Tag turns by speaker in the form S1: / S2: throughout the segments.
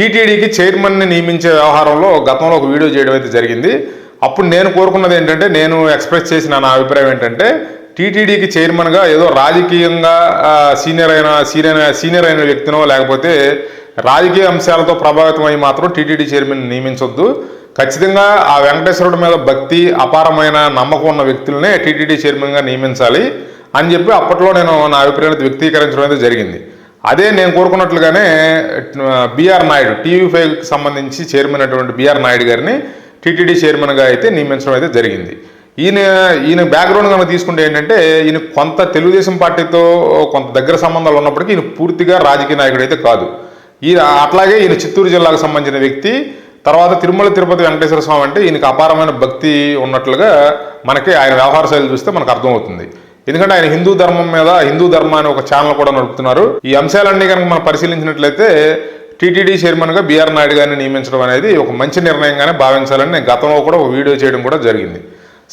S1: టీటీడీకి చైర్మన్ని నియమించే వ్యవహారంలో గతంలో ఒక వీడియో చేయడం అయితే జరిగింది. అప్పుడు నేను కోరుకున్నది ఏంటంటే నేను ఎక్స్ప్రెస్ చేసిన నా అభిప్రాయం ఏంటంటే టీటీడీకి చైర్మన్గా ఏదో రాజకీయంగా సీనియర్ అయిన సీనియర్ సీనియర్ అయిన వ్యక్తినో లేకపోతే రాజకీయ అంశాలతో ప్రభావితం మాత్రం టీటీడీ చైర్మన్ నియమించొద్దు. ఖచ్చితంగా ఆ వెంకటేశ్వరుడి మీద భక్తి అపారమైన నమ్మకం ఉన్న వ్యక్తులనే టీటీడీ చైర్మన్గా నియమించాలి అని చెప్పి అప్పట్లో నేను నా అభిప్రాయాన్ని వ్యక్తీకరించడం అయితే జరిగింది. అదే నేను కోరుకున్నట్లుగానే బీఆర్ నాయుడు టీవీ ఫైవ్కి సంబంధించి చైర్మన్ అటువంటి బీఆర్ నాయుడు గారిని టీటీడీ చైర్మన్గా అయితే నియమించడం అయితే జరిగింది. ఈయన ఈయన బ్యాక్గ్రౌండ్ కనుక తీసుకుంటే ఏంటంటే ఈయన కొంత తెలుగుదేశం పార్టీతో కొంత దగ్గర సంబంధాలు ఉన్నప్పటికీ ఈయన పూర్తిగా రాజకీయ నాయకుడు అయితే కాదు. ఈయన అట్లాగే ఈయన చిత్తూరు జిల్లాకు సంబంధించిన వ్యక్తి తర్వాత తిరుమల తిరుపతి వెంకటేశ్వర స్వామి అంటే ఈయనకి అపారమైన భక్తి ఉన్నట్లుగా మనకి ఆయన వ్యవహార శైలి చూస్తే మనకు అర్థమవుతుంది. ఎందుకంటే ఆయన హిందూ ధర్మం మీద హిందూ ధర్మ అనే ఒక ఛానల్ కూడా నడుపుతున్నారు. ఈ అంశాలన్నీ కనుక మనం పరిశీలించినట్లయితే టీటీడీ చైర్మన్గా బీఆర్ నాయుడు గారిని నియమించడం అనేది ఒక మంచి నిర్ణయంగానే భావించాలని నేను గతంలో కూడా ఒక వీడియో చేయడం కూడా జరిగింది.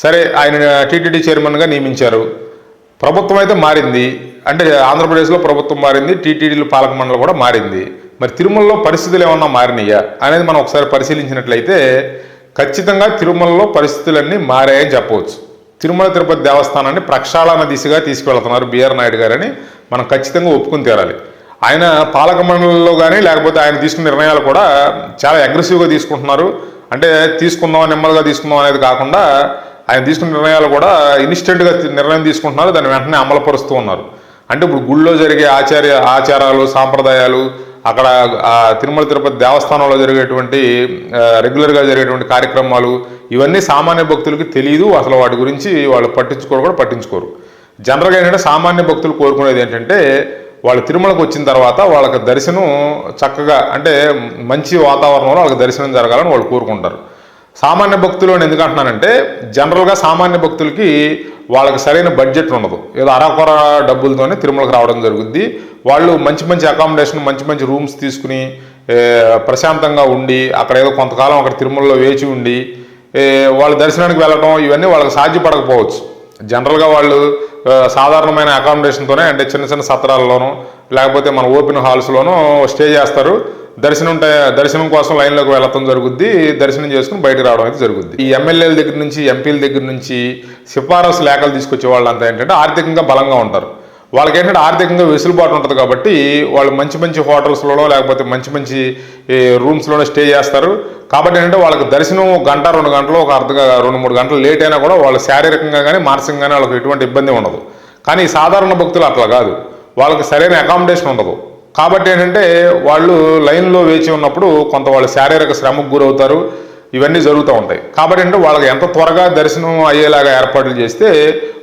S1: సరే ఆయన టీటీడీ చైర్మన్గా నియమించారు. ప్రభుత్వం అయితే మారింది. అంటే ఆంధ్రప్రదేశ్లో ప్రభుత్వం మారింది టీటీడీలు పాలక మండలి కూడా మారింది. మరి తిరుమలలో పరిస్థితులు ఏమన్నా మారినాయా అనేది మనం ఒకసారి పరిశీలించినట్లయితే ఖచ్చితంగా తిరుమలలో పరిస్థితులన్నీ మారాయని చెప్పవచ్చు. తిరుమల తిరుపతి దేవస్థానాన్ని ప్రక్షాళన దిశగా తీసుకువెళ్తున్నారు బిఆర్ నాయుడు గారని మనం ఖచ్చితంగా ఒప్పుకుని తీరాలి. ఆయన పాలక మండలిలో కానీ లేకపోతే ఆయన తీసుకున్న నిర్ణయాలు కూడా చాలా అగ్రెసివ్గా తీసుకుంటున్నారు. అంటే తీసుకుందాం నెమ్మదిగా తీసుకుందాం అనేది కాకుండా ఆయన తీసుకున్న నిర్ణయాలు కూడా ఇన్స్టెంట్గా నిర్ణయం తీసుకుంటున్నారు. దాన్ని వెంటనే అమలుపరుస్తూ ఉన్నారు. అంటే ఇప్పుడు గుళ్ళో జరిగే ఆచార్య ఆచారాలు సాంప్రదాయాలు అక్కడ తిరుమల తిరుపతి దేవస్థానంలో జరిగేటువంటి రెగ్యులర్గా జరిగేటువంటి కార్యక్రమాలు ఇవన్నీ సామాన్య భక్తులకి తెలియదు అసలు వాటి గురించి వాళ్ళు పట్టించుకోరు కూడా పట్టించుకోరు. జనరల్గా ఏంటంటే సామాన్య భక్తులు కోరుకునేది ఏంటంటే వాళ్ళు తిరుమలకు వచ్చిన తర్వాత వాళ్ళకి దర్శనం చక్కగా అంటే మంచి వాతావరణంలో వాళ్ళకి దర్శనం జరగాలని వాళ్ళు కోరుకుంటారు. సామాన్య భక్తులు అని ఎందుకు అంటున్నానంటే జనరల్గా సామాన్య భక్తులకి వాళ్ళకి సరైన బడ్జెట్ ఉండదు. ఏదో అరకొర డబ్బులతోనే తిరుమలకు రావడం జరుగుద్ది. వాళ్ళు మంచి మంచి అకామిడేషన్ మంచి మంచి రూమ్స్ తీసుకుని ప్రశాంతంగా ఉండి అక్కడ ఏదో కొంతకాలం అక్కడ తిరుమలలో వేచి ఉండి వాళ్ళ దర్శనానికి వెళ్ళడం ఇవన్నీ వాళ్ళకి సాధ్యపడకపోవచ్చు. జనరల్గా వాళ్ళు సాధారణమైన అకామిడేషన్తోనే అంటే చిన్న చిన్న సత్రాల్లోనూ లేకపోతే మన ఓపెన్ హాల్స్లోనూ స్టే చేస్తారు. దర్శనం దర్శనం కోసం లైన్లోకి వెళ్ళటం జరుగుద్ది దర్శనం చేసుకుని బయటకు రావడం అయితే జరుగుద్ది. ఈ ఎమ్మెల్యేల దగ్గర నుంచి ఎంపీల దగ్గర నుంచి సిఫారసు లేఖలు తీసుకొచ్చే వాళ్ళంతా ఏంటంటే ఆర్థికంగా బలంగా ఉంటారు. వాళ్ళకి ఏంటంటే ఆర్థికంగా వెసులుబాటు ఉంటుంది కాబట్టి వాళ్ళు మంచి మంచి హోటల్స్లోనో లేకపోతే మంచి మంచి రూమ్స్లోనో రూమ్స్లోనే స్టే చేస్తారు. కాబట్టి ఏంటంటే వాళ్ళకి దర్శనం గంట రెండు గంటలు ఒక అర్ధ రెండు మూడు గంటలు లేట్ అయినా కూడా వాళ్ళ శారీరకంగా కానీ మానసికంగా కానీ వాళ్ళకి ఎటువంటి ఇబ్బంది ఉండదు. కానీ సాధారణ భక్తులు అట్లా కాదు. వాళ్ళకి సరైన అకామిడేషన్ ఉండదు. కాబట్టి ఏంటంటే వాళ్ళు లైన్లో వేచి ఉన్నప్పుడు కొంత వాళ్ళు శారీరక శ్రమకు గురవుతారు. ఇవన్నీ జరుగుతూ ఉంటాయి. కాబట్టి అంటే వాళ్ళకి ఎంత త్వరగా దర్శనం అయ్యేలాగా ఏర్పాట్లు చేస్తే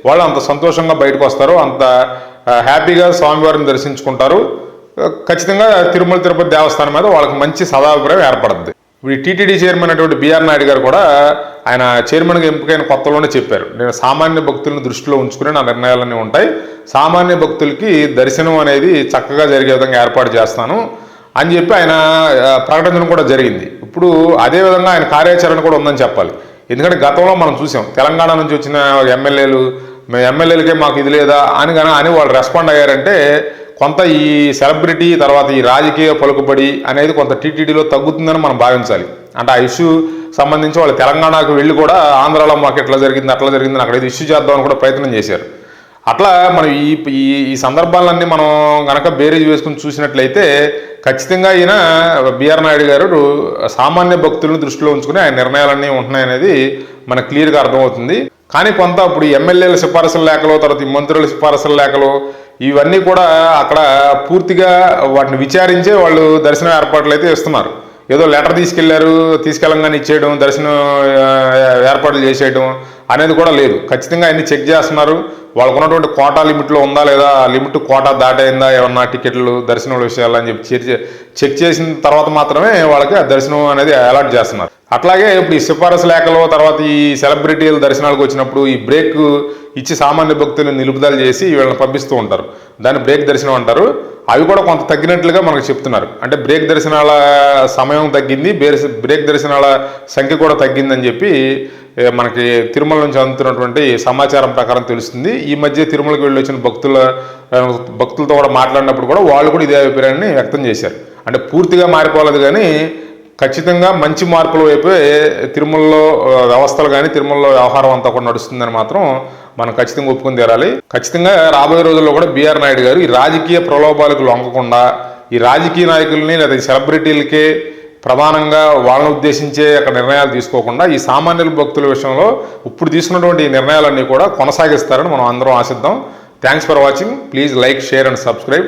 S1: వాళ్ళు అంత సంతోషంగా బయటకు వస్తారు. అంత హ్యాపీగా స్వామివారిని దర్శించుకుంటారు. ఖచ్చితంగా తిరుమల తిరుపతి దేవస్థానం మీద వాళ్ళకి మంచి సదాభిప్రాయం ఏర్పడుతుంది ఇప్పుడు ఈ టీటీడీ చైర్మన్ అటువంటి బీఆర్ నాయుడు గారు కూడా ఆయన చైర్మన్గా ఎంపికైన కొత్తలోనే చెప్పారు. నేను సామాన్య భక్తులను దృష్టిలో ఉంచుకుని నా నిర్ణయాలన్నీ ఉంటాయి. సామాన్య భక్తులకి దర్శనం అనేది చక్కగా జరిగే విధంగా ఏర్పాటు చేస్తాను అని చెప్పి ఆయన ప్రకటించడం కూడా జరిగింది. ఇప్పుడు అదే విధంగా ఆయన కార్యాచరణ కూడా ఉందని చెప్పాలి. ఎందుకంటే గతంలో మనం చూసాం తెలంగాణ నుంచి వచ్చిన ఎమ్మెల్యేలు మేము ఎమ్మెల్యేలకే మాకు ఇది లేదా అని కానీ అని వాళ్ళు రెస్పాండ్ అయ్యారంటే కొంత ఈ సెలబ్రిటీ తర్వాత ఈ రాజకీయ పలుకుబడి అనేది కొంత టీటీడీలో తగ్గుతుందని మనం భావించాలి. అంటే ఆ ఇష్యూ సంబంధించి వాళ్ళు తెలంగాణకు వెళ్ళి కూడా ఆంధ్రాలో మాకు ఎట్లా జరిగింది అట్లా జరిగింది అక్కడ ఏదో ఇష్యూ చేద్దామని కూడా ప్రయత్నం చేశారు. అట్లా మనం ఈ ఈ ఈ సందర్భాలన్నీ మనం గనక బేరేజ్ వేసుకుని చూసినట్లయితే ఖచ్చితంగా ఈయన బిఆర్ నాయుడు గారు సామాన్య భక్తులను దృష్టిలో ఉంచుకుని ఆయన నిర్ణయాలన్నీ ఉంటున్నాయనేది మనకు క్లియర్గా అర్థమవుతుంది. కానీ కొంత ఇప్పుడు ఎమ్మెల్యేల సిఫారసుల లేఖలో తర్వాత ఈ మంత్రుల సిఫారసుల లేఖలో ఇవన్నీ కూడా అక్కడ పూర్తిగా వాటిని విచారించే వాళ్ళు దర్శనం ఏర్పాట్లు అయితే ఇస్తున్నారు ఏదో లెటర్ తీసుకెళ్ళారు తీసుకెళ్ళంగానే ఇచ్చేయడం దర్శనం ఏర్పాట్లు చేసేయడం అనేది కూడా లేదు. ఖచ్చితంగా అన్ని చెక్ చేస్తున్నారు. వాళ్ళకు ఉన్నటువంటి కోటా లిమిట్లో ఉందా లేదా ఆ లిమిట్ కోటా దాటైందా ఏమన్నా టికెట్లు దర్శనం విషయాలు అని చెప్పి చెక్ చే- చెక్ చేసిన తర్వాత మాత్రమే వాళ్ళకి ఆ దర్శనం అనేది అలాట్ చేస్తున్నారు. అట్లాగే ఇప్పుడు ఈ సిఫారసు లేఖలు తర్వాత ఈ సెలబ్రిటీల దర్శనాలకు వచ్చినప్పుడు ఈ బ్రేక్ ఇచ్చి సామాన్య భక్తులను నిలుపుదల చేసి వీళ్ళని పంపిస్తూ ఉంటారు. దాన్ని బ్రేక్ దర్శనం అంటారు. అవి కూడా కొంత తగ్గినట్లుగా మనకు చెప్తున్నారు. అంటే బ్రేక్ దర్శనాల సమయం తగ్గింది బేర్- బ్రేక్ దర్శనాల సంఖ్య కూడా తగ్గిందని చెప్పి మనకి తిరుమల నుంచి అందుతున్నటువంటి సమాచారం ప్రకారం తెలుస్తుంది. ఈ మధ్య తిరుమలకి వెళ్ళి వచ్చిన భక్తుల భక్తులతో కూడా మాట్లాడినప్పుడు కూడా వాళ్ళు కూడా ఇదే అభిప్రాయాన్ని వ్యక్తం చేశారు. అంటే పూర్తిగా మారిపోలేదు కానీ ఖచ్చితంగా మంచి మార్పుల వైపే తిరుమలలో వ్యవస్థలు కానీ తిరుమలలో వ్యవహారం అంతా కూడా నడుస్తుందని మాత్రం మనం ఖచ్చితంగా ఒప్పుకొని తీరాలి. ఖచ్చితంగా రాబోయే రోజుల్లో కూడా బీఆర్ నాయుడు గారు ఈ రాజకీయ ప్రలోభాలకు లొంగకుండా ఈ రాజకీయ నాయకుల్ని లేదా సెలబ్రిటీలకే ప్రధానంగా వాళ్ళని ఉద్దేశించే అక్కడ నిర్ణయాలు తీసుకోకుండా ఈ సామాన్యుల భక్తుల విషయంలో ఇప్పుడు తీసుకున్నటువంటి ఈ నిర్ణయాలన్నీ కూడా కొనసాగిస్తారని మనం అందరం ఆశిద్దాం. Thanks for watching please like share and subscribe